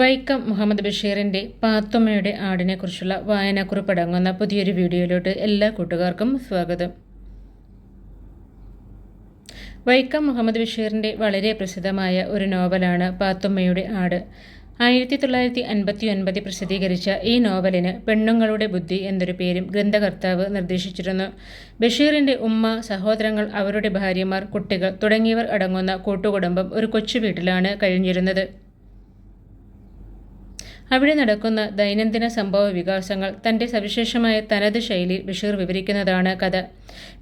വൈക്കം മുഹമ്മദ് ബഷീറിന്റെ പാത്തുമ്മയുടെ ആടിനെക്കുറിച്ചുള്ള വായനാക്കുറിപ്പ് അടങ്ങുന്ന പുതിയൊരു വീഡിയോയിലോട്ട് എല്ലാ കൂട്ടുകാർക്കും സ്വാഗതം. വൈക്കം മുഹമ്മദ് ബഷീറിന്റെ വളരെ പ്രസിദ്ധമായ ഒരു നോവലാണ് പാത്തുമ്മയുടെ ആട്. ആയിരത്തി തൊള്ളായിരത്തി അൻപത്തി ഒൻപതിൽ പ്രസിദ്ധീകരിച്ച ഈ നോവലിന് പെണ്ണുങ്ങളുടെ ബുദ്ധി എന്നൊരു പേരും ഗ്രന്ഥകർത്താവ് നിർദ്ദേശിച്ചിരുന്നു. ബഷീറിന്റെ ഉമ്മ സഹോദരങ്ങൾ അവരുടെ ഭാര്യമാർ കുട്ടികൾ തുടങ്ങിയവർ അടങ്ങുന്ന കൂട്ടുകുടുംബം ഒരു കൊച്ചു വീട്ടിലാണ് കഴിഞ്ഞിരുന്നത്. അവിടെ നടക്കുന്ന ദൈനംദിന സംഭവ വികാസങ്ങൾ തന്റെ സവിശേഷമായ തനത് ശൈലിയിൽ ബഷീർ വിവരിക്കുന്നതാണ് കഥ.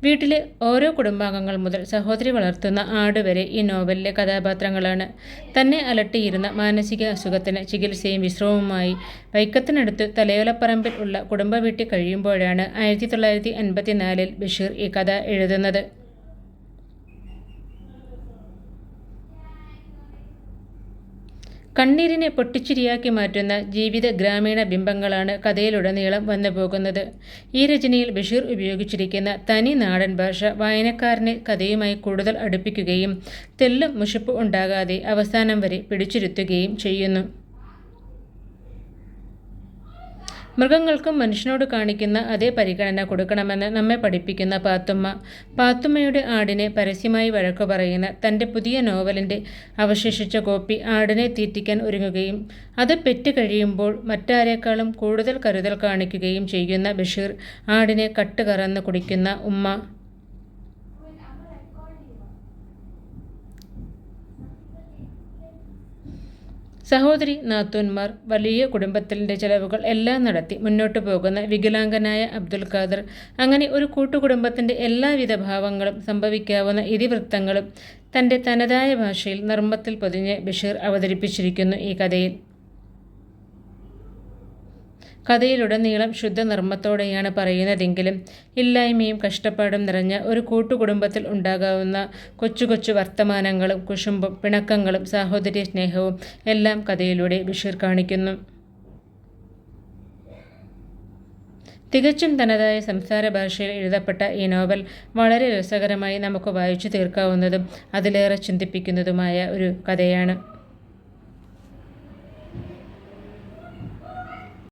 വീട്ടിലെ ഓരോ കുടുംബാംഗങ്ങൾ മുതൽ സഹോദരി വളർത്തുന്ന ആട് വരെ ഈ നോവലിലെ കഥാപാത്രങ്ങളാണ്. തന്നെ അലട്ടിയിരുന്ന മാനസിക അസുഖത്തിന് ചികിത്സയും വിശ്രമവുമായി വൈക്കത്തിനടുത്ത് തലയോലപ്പറമ്പിൽ ഉള്ള കുടുംബ വീട്ടിൽ കഴിയുമ്പോഴാണ് ആയിരത്തി തൊള്ളായിരത്തി എൺപത്തിനാലിൽ ബഷീർ ഈ കഥ എഴുതുന്നത്. കണ്ണീരിനെ പൊട്ടിച്ചിരിയാക്കി മാറ്റുന്ന ജീവിത ഗ്രാമീണ ബിംബങ്ങളാണ് കഥയിലുടനീളം വന്നു പോകുന്നത് ഈ രചനയിൽ ബഷീർ ഉപയോഗിച്ചിരിക്കുന്ന തനി നാടൻ ഭാഷ വായനക്കാരനെ കഥയുമായി കൂടുതൽ അടുപ്പിക്കുകയും തെല്ലും മുഷിപ്പ് ഉണ്ടാകാതെ അവസാനം വരെ പിടിച്ചിരുത്തുകയും ചെയ്യുന്നു. മൃഗങ്ങൾക്കും മനുഷ്യനോട് കാണിക്കുന്ന അതേ പരിഗണന കൊടുക്കണമെന്ന് നമ്മെ പഠിപ്പിക്കുന്ന പാത്തുമ്മ. പാത്തുമ്മയുടെ ആടിനെ പരസ്യമായി വഴക്കു പറയുന്ന തന്റെ പുതിയ നോവലിന്റെ അവശേഷിച്ച കോപ്പി ആടിനെ തീറ്റിക്കാൻ ഒരുങ്ങുകയും അത് പെറ്റ് കഴിയുമ്പോൾ മറ്റാരേക്കാളും കൂടുതൽ കരുതൽ കാണിക്കുകയും ചെയ്യുന്ന ബഷീർ ആടിനെ കട്ട് കറന്ന് കുടിക്കുന്ന ഉമ്മ. സഹോദരി നാത്തൂന്മാർ വലിയ കുടുംബത്തിന്റെ ചെലവുകൾ എല്ലാം നടത്തി മുന്നോട്ടു പോകുന്ന വികലാംഗനായ അബ്ദുൽ ഖാദർ. അങ്ങനെ ഒരു കൂട്ടുകുടുംബത്തിന്റെ എല്ലാവിധ ഭാവങ്ങളും സംഭവിക്കാവുന്ന ഇതിവൃത്തങ്ങളും തന്റെ തനതായ ഭാഷയിൽ നർമ്മത്തിൽ പൊതിഞ്ഞ് ബഷീർ അവതരിപ്പിച്ചിരിക്കുന്നു ഈ കഥയിൽ. കഥയിലുടനീളം ശുദ്ധനിർമ്മത്തോടെയാണ് പറയുന്നതെങ്കിലും ഇല്ലായ്മയും കഷ്ടപ്പാടും നിറഞ്ഞ ഒരു കൂട്ടുകുടുംബത്തിൽ ഉണ്ടാകാവുന്ന കൊച്ചു കൊച്ചു വർത്തമാനങ്ങളും കുശുമ്പും പിണക്കങ്ങളും സാഹോദര്യ സ്നേഹവും എല്ലാം കഥയിലൂടെ ബഷീർ കാണിക്കുന്നു. തികച്ചും തനതായ സംസാര ഭാഷയിൽ എഴുതപ്പെട്ട ഈ നോവൽ വളരെ രസകരമായി നമുക്ക് വായിച്ചു തീർക്കാവുന്നതും അതിലേറെ ചിന്തിപ്പിക്കുന്നതുമായ ഒരു കഥയാണ്.